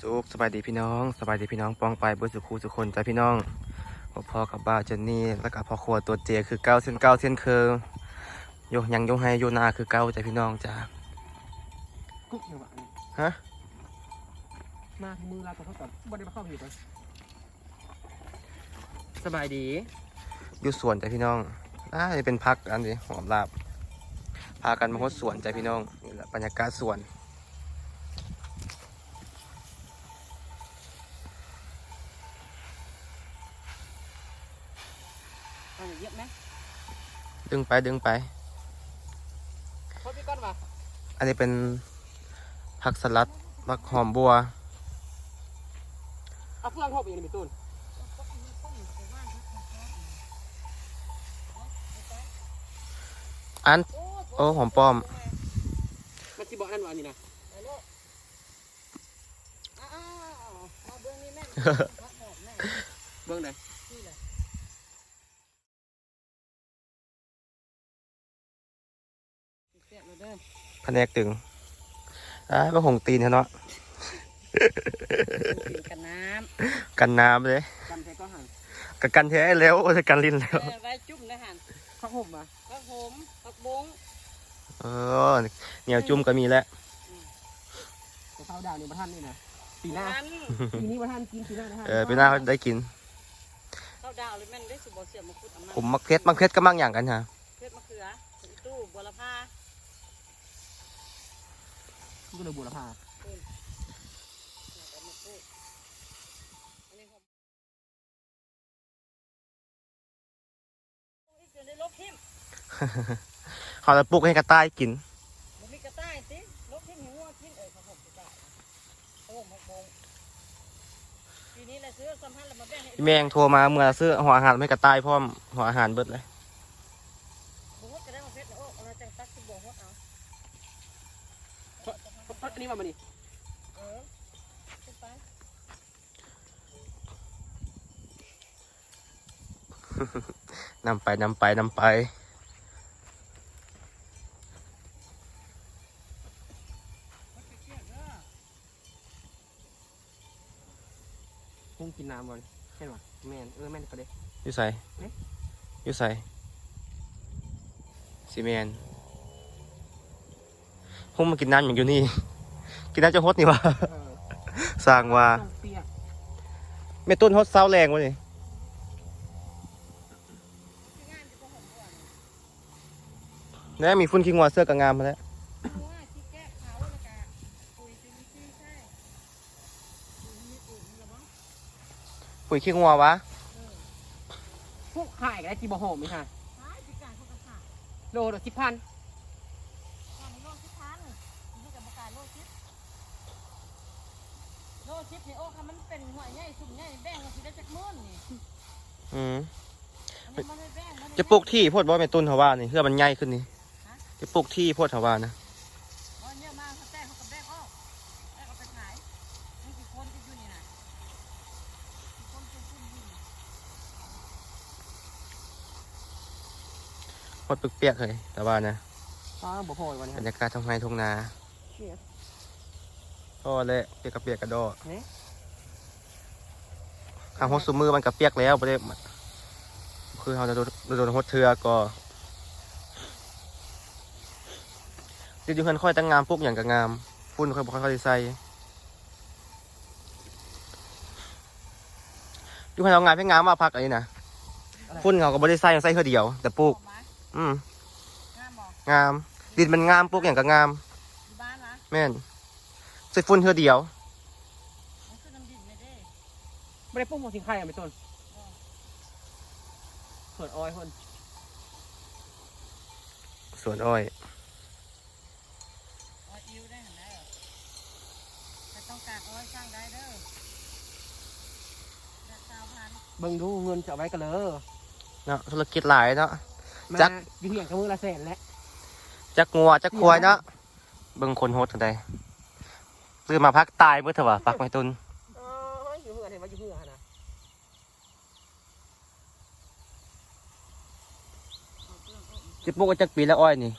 สุขสบายดีพี่น้องสบายดีพี่น้องปองไปเบอร์สุขูสุคนจ้าพี่น้องพ่อพ่อกับบ้าวเจนนี่แล้วก็พ่อครัวตัวเจคือเก้าเส้นเก้าเส้นเคือโยยังโยให้โยนาคือเก้าจ้าพี่น้องจ้ากุ๊กเนี่ยว่ะฮะมามือเราตัวเท่ากับบ่ได้มาเข้าผิดเลยสบายดีอยู่สวนจ้าพี่น้องอ่านี่เป็นพักอันนี้หอมลาบพากันมาฮดสวนจ้าพี่น้องนี่แหละบรรยากาศสวน เอาเยอะไหม ดึงไปดึงไปพอพี่ก้อนมาอันนี้เป็นผักสลัดผักหอมบัวเอาเครื่องหอบอีกนี่มีตูนอัน โอ้หอมป้อมมันสิบอกนั่นว่าอันนี้นะเบื้องใดแผนกตึงอ่าก็หงตีนเถอะเนาะกันน้กันน้ำเลยกันใช้ก็หันกับกันแท้แล้วโอ้ยกันลิ้นแล้วำเออไว้จุ่มนะหันข้าวห่มมาผักโหมผักบงเออเหนียวจุ่มก็มีแล้วแต่ข้าวดาวนี่ประท่านนี่นะปีหน้ามันปีนี้ประท่านกินปีหน้านะฮะเออปีหน้าเขาได้กินข้าวดาวเลยแม่นได้สุบเสียบมะกรูดอะผมมักเพชรมักเพชรก็มักอย่างกันฮะเพชรมะเขืออีตู้บัวละพามัน ก็เลยบูรพาเขาจะปลูกให้กระต่ายกินมีกระต่ายสิลบทิมหิวงัวกินเออผักผมกระต่ายโอ้ผักบงปีนี้แหละซื้อสัมพันธ์แล้วมาแบ่งให้แมงโทรมาเมื่อซื้อหัวอาหารให้กระต่ายพร้อมหัวอาหารเบิดเลย บุ้งก็ได้มาเพชรนะโอ้เราจังตักสิบวงฮดเอา อันนี้มามาดิเออขึ้นไปนำไปนำไปนำไปพุ่งกินน้ำบ่เห็นป่ะแม่นเออแม่นก็ได้อยู่ใส่เอ๊ะอยู่ใส่ซีเมนพุ่งมากินน้ำอย่างอยู่นี่ กินน้ำจะฮดนี่วะเออสร้างว่าต้องเปียกไม่ต้นฮดเศร้าแรงวะนี่ที่งานจะบ่หอมก่อนแน่มีฟุ้นขี้งัวเสื้อกระงามมาแล้วเพราะว่าที่แก้เขาแล้วก็ปุ๋ยจุลินทรีย์ใช่ปุ๋ยมีปุ๋ยมีหรอมั้งปุ๋ยขี้งัววะพวกขายก็ได้จีบหอมไหมฮะขายที่การเขาก็ขายโลละสิบพัน ตอนนี้โลสิบพันนี่กับประกาศโลสิบ โลสิบนี่โอ้ค่ะมันเป็นหัวใหญ่สุ่มใหญ่แบ่งกันสิได้จักหมื่นนี่อืม อันนี้มันไม่แบ่งมันไม่จะปลูกที่โพดบ่เป็นต้นเถาว่านี่เพื่อมันใหญ่ขึ้นนี่จะปลูกที่โพดเถาว่านะเอาเยอะมากเขาแต่งเขาก็แบ่งออกแบ่งเอาไปขายนี่กี่คนที่อยู่นี่นะกี่คนที่อยู่นี่โพดเปียกๆเลยแต่ว่านะป้าบ่พอวันนี้บรรยากาศท้องไร่ท้องนาเชี่ย ก็เละเปียกกับเปียกกระโดดนี่ข้างหดสุมือมันกับเปียกแล้วบ่ได้คือเราจะโดนโดนหดเทือก็ติดอยู่เพิ่นค่อยตั้งงามปุ๊บอย่างกับงามฟุ้นค่อยบ่ค่อยได้ใส่อยู่ให้เรางานเพ่งงามมาพักอันนี้นะฟุ้นเขาก็บ่ได้ใส่ใส่เท่าเดียว แต่ปลูกออกมาอืมงามบอกงามดินมันงามปลูกอย่างกับงามอยู่บ้านนะแม่น ใส่ฟุ้นเท่าเดียวมันคือน้ำดินไม่ได้ไม่ได้ปลูกหมดสิงไข่อะไม่ต้นส่วนอ้อยคนสวนอ้อย ออยอิวได้เห็นไหมแต่ต้องการอ้อยสร้างได้เด้อราคาพันเบิ่งดูเงินจะเอาไว้กันเลยเนาะธุรกิจหลายเนาะมาจักอยู่เหี่ยงกับมือละแสนแล้ว จักงัวจักควายเนาะเบิ่งคนโฮสทันใด ซื้อมาพักตายเมื่อเถอะวะพักไม่ตุนอ๋ออยู่เหื่อเห็นว่าอยู่เหื่อนะจิปลูกก็จักปีแล้วอ้อยนี่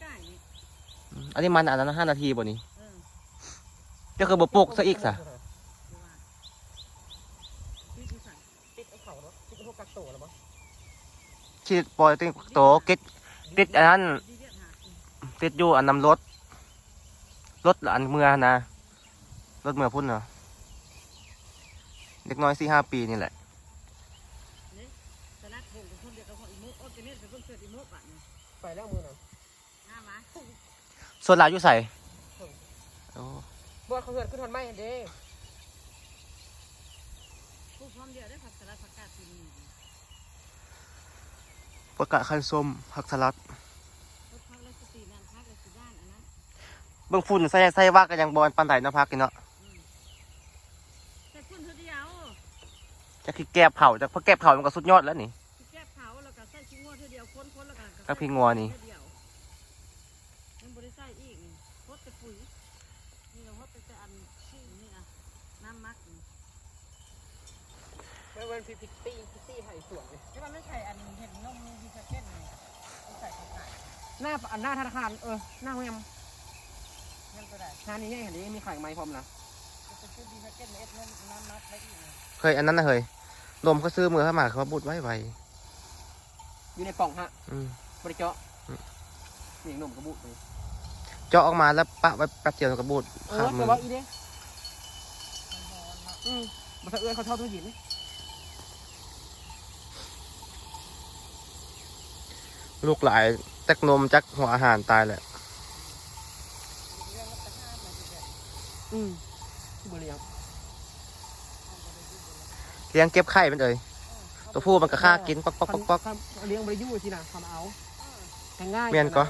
ใกล้ๆนี่ อันนี้มันอันนั้นห้านาทีบ่นี่เออเจ้าคือบ่ปลูกซะอีกซะที่ที่ใส่ติดไอ้เขาเนาะติดไอ้พวกกักโตแล้วบ่คิดปล่อยติโตกิดติดอันนั้นดีเรียกหาอืมติดอยู่อันนำรถ รถอันเมื่อนะรถเมื่อพุ่นเนาะเด็กน้อยสี่ห้าปีนี่แหละสลัดผงกับคนเดียวกับคนอีโมโอ้เจเน็ตกับคนเกิดอีโมป่ะเนี่ยไปแล้วมือน่ะหน้ามาส่วนหลายอยู่ใส่โอ้บ่เขาเหือนขึ้นทอนไม้เด้ผู้พร้อมเดียวได้ผักสลัดผักกาดที่นี่ประกาศคันส้มผักสลัด รถพักและสตรีนั่นพักและสีด้านอันนั้น เบิ่งฝุ่นใส่ใส่ว่ากันยังบอลปันไดเนาะพักกินเนาะแต่คุณเธอเดียวจะคือแก้บเผาจะเพราะแก้บเผามันก็สุดยอดแล้วนี่ที่แก้เผาแล้วก็ใส่ชิ้นงวเธอเดียวค้นค้นแล้วก็กับพี่งัวนี่เธอเดียวยังบริใส่อีกนี่พดแต่ปุ๋ยนี่เราพดแต่แต่อันชื่อนี่อะน้ำมักนี่ไม่เป็นพิพิตตี้พิตตี้ไห่สวนเลยที่มันไม่ใช่อันเห็นนมมีดีสเก็ตนี่ที่ใส่ผักกาดหน้าอันหน้าธนาคารเออหน้าโรงแรม เงินก็ได้หน้านี้เห็นดิมีขายไม้พร้อมนะจะซื้อดีสเก็ตเอ็ดน้ำน้ำมักไว้อีกนี่เคยอันนั้นนะเคยลมก็ซื้อมือเข้ามาเขาบุดไว้ไวอยู่ในกล่องฮะอืม บริเจาะอืม นี่หนุ่มกระบุกเลยเจาะออกมาแล้วปะไว้แป๊บเดียวมันก็บูดเอข้าอมมืแต่อว่าอีเด้มันร้อนเนาะอืมมาสะเอื้อนเขาเท่าทุกหยินนี่ลูกหลายแตกนมจักหัวอาหารตายแหละ เรื่องรับประทานมันจะแบบ อืมที่บริยังเลี้ยงเก็บไข่มันเอ่ยตัวผู้มันก็ฆ่ากินป๊อกป๊อกป๊อกป๊อกคันเลี้ยงบริยูสินะทำเอาง่ายๆเมียนก็ว่า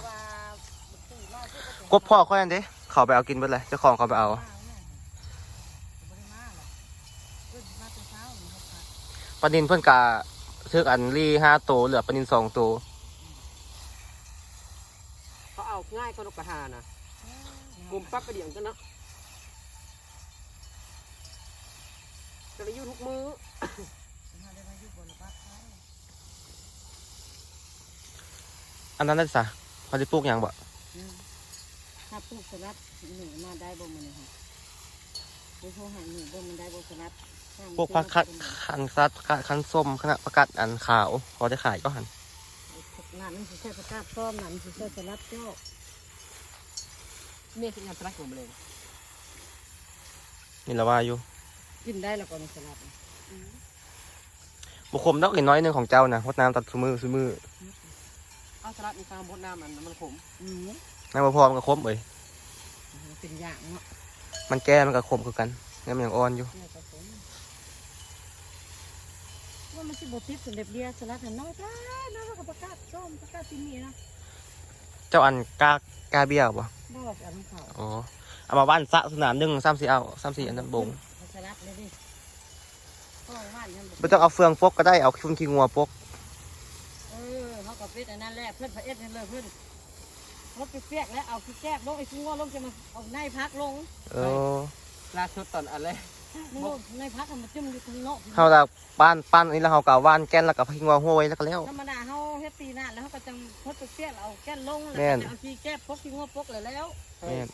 ตื่นมาเพื่อจะกบพ่อค่อยอันเด้เขาไปเอากินเบิดเลยเจ้าของเขาไปเอามาแม่บริมาหรอกเพื่อนมาแต่เช้าหรือหกพันปลานินเพื่อนกาซื้ออันรีห้าตัวเหลือปลานินสองตัวเขาเอาง่ายก็นกกระทานะกลุ่มปักกระเดี่ยงกันเนาะ จะไปอยู่ทุกมือมาได้มาอยู่บนบ้านเขาอันนั้นนั่นสะเขาจะปลูกหยังบ่ถ้าปลูกสลัดหนึ่งมาได้บ่มันเลยค่ะไปโทรหาหนึ่งบ่มันได้บ่สลัดปลูกผักคัดคันซัดผักกาดคันส้มขนาดผักกาดอันขาวพอจะขายก็หันงานมันสิใช้ประกาศซ้อมนั่นสิใช้สลัดเจ้าเมียคืองานสลักของมันเลยนี่ละว่าอยู่ กินได้แล้วก็ในสลัดบุคมต้องอีกน้อยหนึงของเจ้านะพดน้ำตัดซุมือซุมือเอาสลัดในฟาร์มมดน้ำมันมันขมอืมน้ำบ่พอมันก็คมเอ้ยเป็นอย่างเนาะมันแก่มันก็คมคือกันนี่มันยังอ่อนอยู่เนี่ยก็สมว่ามันสิบ่ติดสำเร็จเดียสลัดหันน้อยได้นะว่ากับประกาศส้มประกาศที่นี่นะเจ้าอันกากาเบี้ยวบ่บ่อันเขาอ๋อเอามาบ้านสะสนามหนึ่งสามสี่เอาสามสี่อันนั้นบง สลัดเลยดิก็ว่านยังไม่ต้องเอาเฟืองปกก็ได้เอาฟุ้นขี้งัวปกเออเขาก็เป็ดอันนั้นแหละเพื่อนพระเอ็ดนั่นเลยเพื่อนรถไปเปียกแล้วเอาขี้แก้บลงไอ้ขี้งัวลงจะมาเอาในพักลงเออล่าสุดตอนอะไรนี่โน่นในพักมันจิ้มอยู่ตรงโน้นเฮาละบ้านปั้นอันนี้แล้วเฮากะว่านแก้นแล้วก็ขี้งัวห้วยแล้วก็แล้ว ธรรมดาเขาเฮ็ดปีหน้าแล้วเขาก็จะพดไปเปียกเอาแก้นลงแล้วแม่น ก็จะเอาขี้แก้บพกขี้งัวพกเลยแล้ว แม่น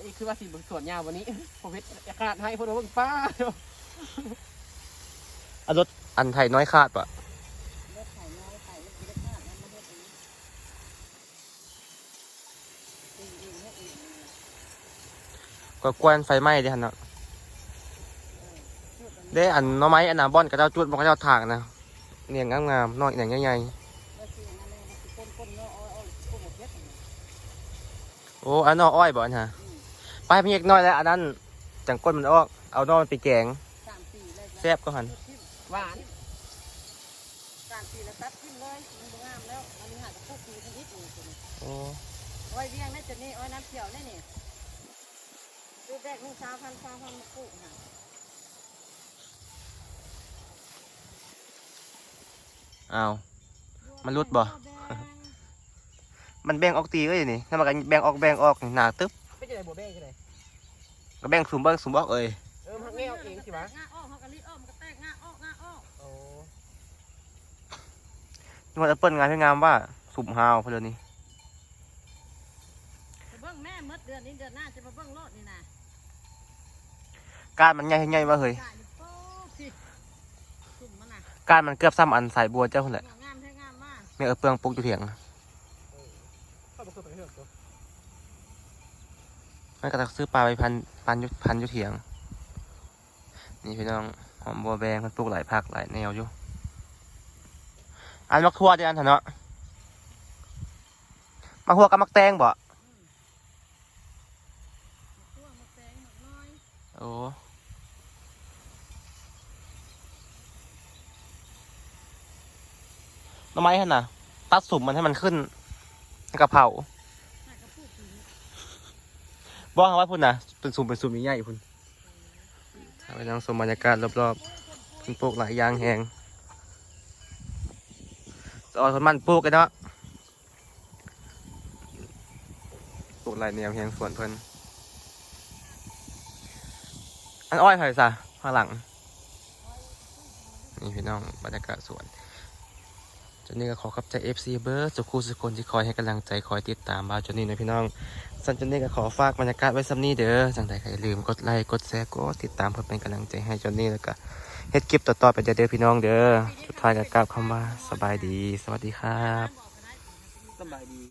อีกคือว่าสีบนส่วนยาววันนี้ผมเพชรขนาดให้พวกเราเบิ่งป้าเอารถอันไทยน้อยขาดปะรถไถน้อยไถรถกินได้ขาดแล้วมาเฮ็ดอันนี้ตีเองเฮ็ดเองก็กวนไฟไหม้เดิฮันเนาะได้อันหน้อไม้อันน่ะบ่อนกับเจ้าจุดบ่กับเจ้าถากนะเนี่ยงามๆน้อยอย่างใหญ่แล้วสิอันนั้นเลยมันสิก้นๆเนาะอ้อยๆก้นหมดเฮ็ดอันนี้ๆโอ้อันนออ้อยบ่อันฮะ ไปเพียงน้อยแล้วอันนั้นจังก้นมันออก เอานอมันไปแกงสามปีเลยแซ่บก็หันหวานสามปีแล้วตัดทิ้งเลยมันบ่งามแล้วอันนี้หาจะพูดปีนิดหนึงตัวนี้โอ้อ้อยเวียงนี่จะนี่อ้อยน้ำเขียวนี่นี่ซื้อแบกหนึ่งสามพันสามพันมาปลูกค่ะอ้าวมันรุดบ่ มันแบ่งออกตีก็อย่างนี้ถ้ามันก็แบ่งออกแบ่งออกนี่หนาตึ๊บ ไม่ใช่ไหนบัวเบ้ใช่ไหมก็แบ่งสุ่มเบิ้งสุ่มออกเอ้ยเออมันไม่เอาเองสิวะงาออกเขากะลิออกมันก็แตกงาออกงาออกโอ้นี่มันแอปเปิลงานที่งามว่าสุ่มฮาวเพลินนี่ไปเบิ่งแม่หมดเดือนนี้เดือนหน้าจะมาเบิ่งโลดนี่นะก้านมันใหญ่ใหญ่ว่าเฮ้ยได้นี่โป๊ะสิสุ่มมันน่ะก้านมันเกือบซ้ำอันสายบัวเจ้าคนแหละงามแท้งามมากไม่เออเปลืองปลูกอยู่เถียง เข้าไปเข้าไปเถอะตัว มันก็จะซื้อปลาไปพันพันยุพันยุเถียง นี่พี่น้องหอมบัวแบงมันปลูกหลายภาคหลายแนวอยู่ อันมักทั่วเดียวอันเถอะเนาะมักทั่วกับมักแตงบ่ตัวมะแตงหมดน้อยโอ้หน่อไม้ฮะน่ะตัดสุ่มมันให้มันขึ้นกระเพรา น่ากระปุกอยู่ บอกเขาว่าพุ่นนะเป็นสุ่มเป็นสุ่มใหญ่ๆพุ่นไปนั่งชมบรรยากาศรอบๆพิ่นปลูกหลายอย่างแหงสอนคนมันปลูกกันเนาะปลูกหลายแนวแหงสวนเพิ่นอันอ้อยไผ่ซะข้างหลังนี่พี่น้องบรรยากาศสวน นนี้ก็ขอขอบใจ FC เบอร์สุขุสุคนที่คอยให้กำลังใจคอยติดตามมาจนนี้นะพี่น้องสันจนนี้ก็ขอฝากบรรยากาศไว้ซ้ำนี้เด้อจังใดใครลืมกดไลค์กดแชร์กดติดตามเพื่อเป็นกำลังใจให้จอนนี่แล้วก็เฮ็ดคลิปต่อๆไปเด้อพี่น้องเด้อสุดท้ายก็กล่าวคำว่าสบายดี สวัสดีครับ สบายดี